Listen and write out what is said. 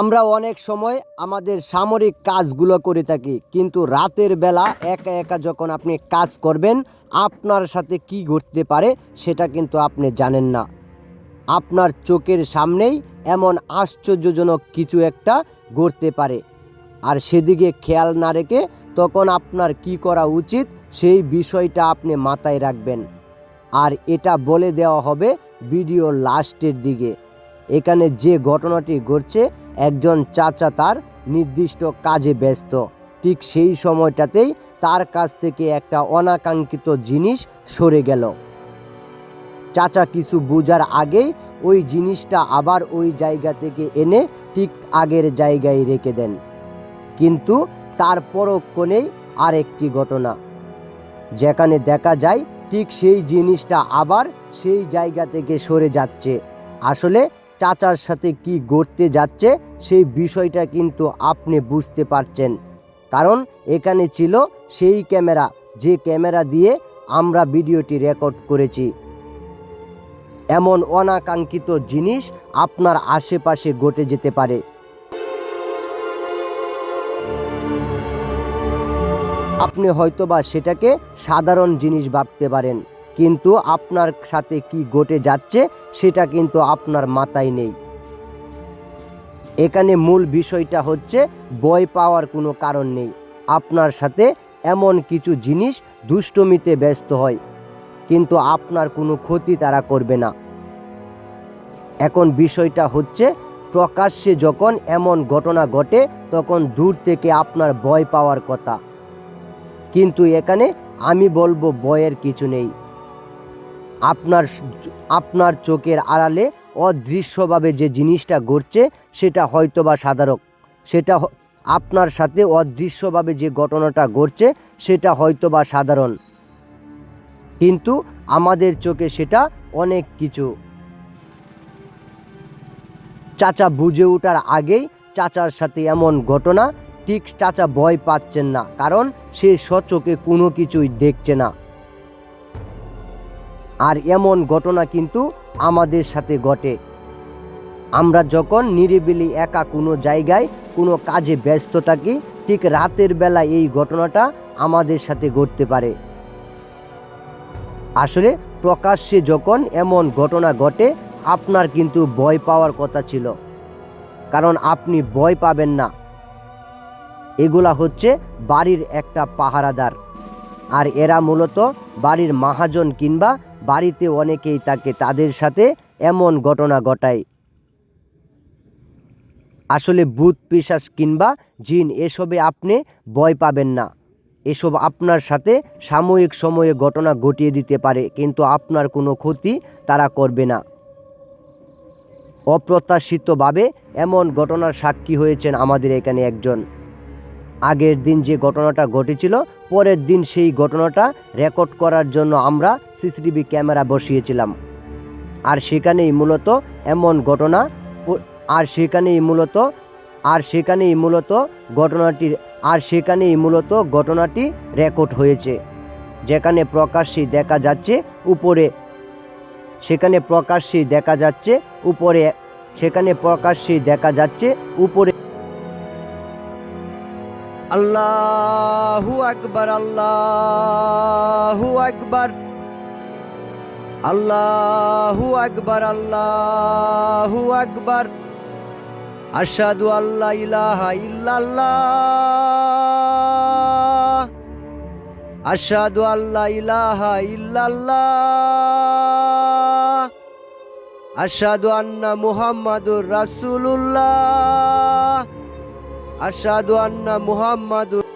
আমরা অনেক সময় আমাদের সামরিক কাজগুলো করে থাকি, কিন্তু রাতের বেলা একা একা যখন আপনি কাজ করবেন, আপনার সাথে কি ঘটতে পারে সেটা কিন্তু আপনি জানেন না। আপনার চোখের সামনেই এমন আশ্চর্যজনক কিছু একটা ঘটতে পারে। আর সেদিকে খেয়াল না রেখে তখন আপনার কি করা উচিত সেই বিষয়টা আপনি মাথায় রাখবেন। আর এটা বলে দেওয়া হবে ভিডিও লাস্টের দিকে। এখানে যে ঘটনাটি ঘটছে, একজন চাচা তার নির্দিষ্ট কাজে ব্যস্ত। ঠিক সেই সময়টাতেই তার কাছ থেকে একটা অনাকাঙ্ক্ষিত জিনিস সরে গেল। চাচা কিছু বোঝার আগেই ওই জিনিসটা আবার ওই জায়গা থেকে এনে ঠিক আগের জায়গায় রেখে দেন। কিন্তু তার পরক্ষণেই আরেকটি ঘটনা। যেখানে দেখা যায়, ঠিক সেই জিনিসটা আবার সেই জায়গা থেকে সরে যাচ্ছে। আসলে চাচার সাথে কি ঘটতে যাচ্ছে সেই বিষয়টা কিন্তু আপনি বুঝতে পারছেন। কারণ এখানে ছিল সেই ক্যামেরা, যে ক্যামেরা দিয়ে আমরা ভিডিওটি রেকর্ড করেছি। এমন অনাকাঙ্ক্ষিত জিনিস আপনার আশেপাশে ঘটে যেতে পারে। আপনি হয়তোবা সেটাকে সাধারণ জিনিস ভাবতে পারেন। কিন্তু আপনার সাথে কি ঘটে যাচ্ছে, সেটা কিন্তু আপনার মাথায় নেই। এখানে মূল বিষয়টা হচ্ছে, ভয় পাওয়ার কোনো কারণ নেই। আপনার সাথে এমন কিছু জিনিস দুষ্টমিতে ব্যস্ত হয়, কিন্তু আপনার কোনো ক্ষতি তারা করবে না। এখন বিষয়টা হচ্ছে, প্রকাশ্যে যখন এমন ঘটনা ঘটে, তখন দূর থেকে আপনার ভয় পাওয়ার কথা। কিন্তু এখানে আমি বলব, ভয়ের কিছু নেই। আপনার আপনার চোখের আড়ালে অদৃশ্যভাবে যে জিনিসটা ঘটছে, সেটা হয়তো বা সাধারণ। সেটা আপনার সাথে অদৃশ্যভাবে যে ঘটনাটা ঘটছে, সেটা হয়তো বা সাধারণ। কিন্তু আমাদের চোখে সেটা অনেক কিছু। চাচা বুঝে ওঠার আগেই চাচার সাথে এমন ঘটনা, ঠিক চাচা ভয় পাচ্ছেন না, কারণ সে সচোখে কোনো কিছুই দেখছে না। আর এমন ঘটনা কিন্তু আমাদের সাথে ঘটে। আমরা যখন নিরিবিলি একা কোনো জায়গায় কোনো কাজে ব্যস্ত থাকি, ঠিক রাতের বেলা এই ঘটনাটা আমাদের সাথে ঘটতে পারে। আসলে প্রকাশ্যে যখন এমন ঘটনা ঘটে, আপনার কিন্তু ভয় পাওয়ার কথা ছিল। কারণ আপনি ভয় পাবেন না। এগুলা হচ্ছে বাড়ির একটা পাহারাদার। আর এরা মূলত বাড়ির মহাজন কিংবা বাড়িতে অনেকেই তাকে তাদের সাথে এমন ঘটনা ঘটায়। আসলে ভূত, পিশাচ কিংবা জিন এসবে আপনি ভয় পাবেন না। এসব আপনার সাথে সাময়িক সময়ে ঘটনা ঘটিয়ে দিতে পারে, কিন্তু আপনার কোনো ক্ষতি তারা করবে না। অপ্রত্যাশিতভাবে এমন ঘটনার সাক্ষী হয়েছেন আমাদের এখানে একজন। আগের দিন যে ঘটনাটা ঘটেছিল, পরের দিন সেই ঘটনাটা রেকর্ড করার জন্য আমরা সিসিটিভি ক্যামেরা বসিয়েছিলাম। আর সেখানেই মূলত এমন ঘটনা, আর সেখানেই মূলত, আর সেখানেই মূলত ঘটনাটির আর সেখানেই মূলত ঘটনাটি রেকর্ড হয়েছে। যেখানে প্রকাশ্যেই দেখা যাচ্ছে উপরে, সেখানে প্রকাশ্যেই দেখা যাচ্ছে উপরে, সেখানে প্রকাশ্যেই দেখা যাচ্ছে উপরে। আল্লাহু আকবার আল্লাহু আকবার। আল্লাহু আকবার আল্লাহু আকবার। আশহাদু আল্লা ইলাহা ইল্লাল্লাহ। আশহাদু আল্লা ইলাহা ইল্লাল্লাহ। আশহাদু আন্না মুহাম্মাদুর রাসূলুল্লাহ। আশহাদু আন্না মুহাম্মাদুর